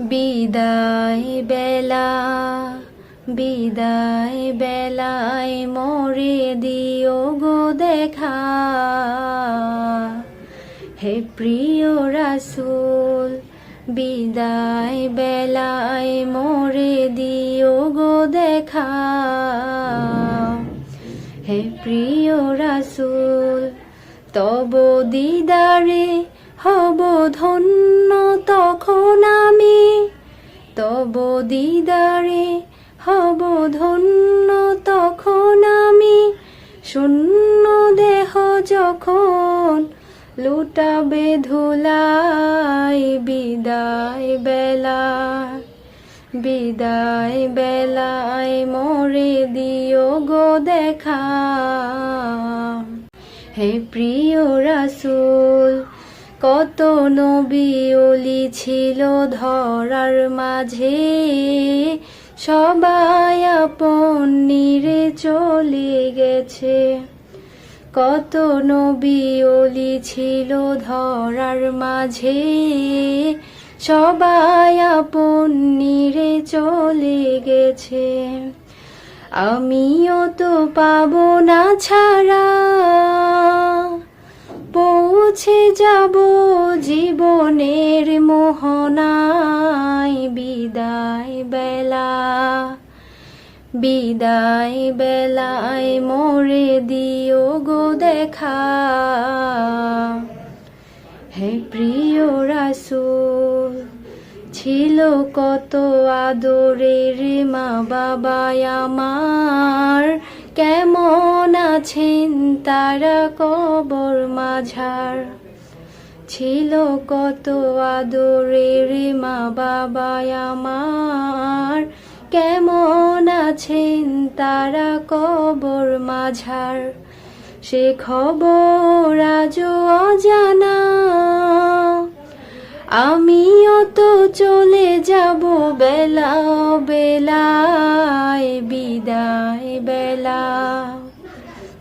বিদায় বেলা, বিদায় বেলায় মোরে দিও গো দেখা। হে প্রিয় রাসূল, বিদায় বেলায় মোরে দিও গো দেখা। হে প্রিয় রাসূল, তব দিদারে হব ধন্য তখন তব দিদারে, হব ধন্য তখন আমি। শূন্য দেহ যখন লুটাবে ধুলাই, বিদায় বেলা, বিদায় বেলায় মোরে দিও গো দেখা। হে প্রিয় রাসূল কত নবী অলি ছিল ধরার মাঝে। সবাই আপন নিরে চলে গেছে। কত নবী অলি ছিল ধরার মাঝে। সবাই আপন নিরে চলে গেছে। আমিও তো পাবো না ছাড়া। পৌঁছে যাব জীবনের মোহনায়। বিদায় বেলা, বিদায় বেলায় মোরে দিও গো দেখা। হে প্রিয় রাসূল, ছিল কত আদরের মা বাবা আমার। কেমন আছেন তারা কবর মাঝার। ছিল কত আদরের মা বাবা আমার। কেমন আছেন তারা কবর মাঝার? সে খবর আজও অজানা। আমিও তো চলে যাব বেলা বেলায়, বিদায় বেলা।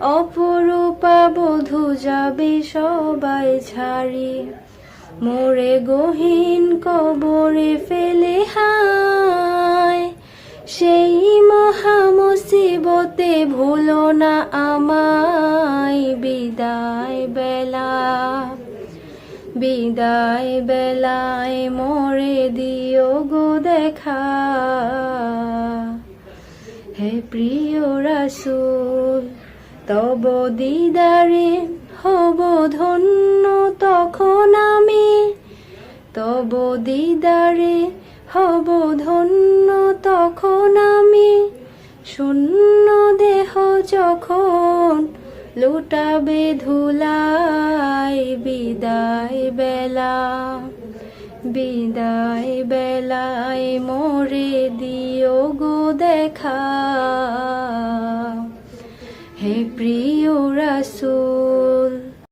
অপরূপা বধূ যাবে সবাই ছাড়ি মোরে গহীন কবরে ফেলে হায়। সেই মহা মুসিবতে ভুলো না আমায়। বিদায় বেলা, বিদায় বেলায় মোরে দিও গো দেখা। হে প্রিয় রাসূল তব দিদারে হব ধন্য তখন আমি। তব দিদারে হব ধন্য তখন আমি। শূন্য দেহ যখন লুটাবে ধুলাই, বিদায় বেলা, বিদায় বেলায় মোরে দিও গো দেখা। রাসূল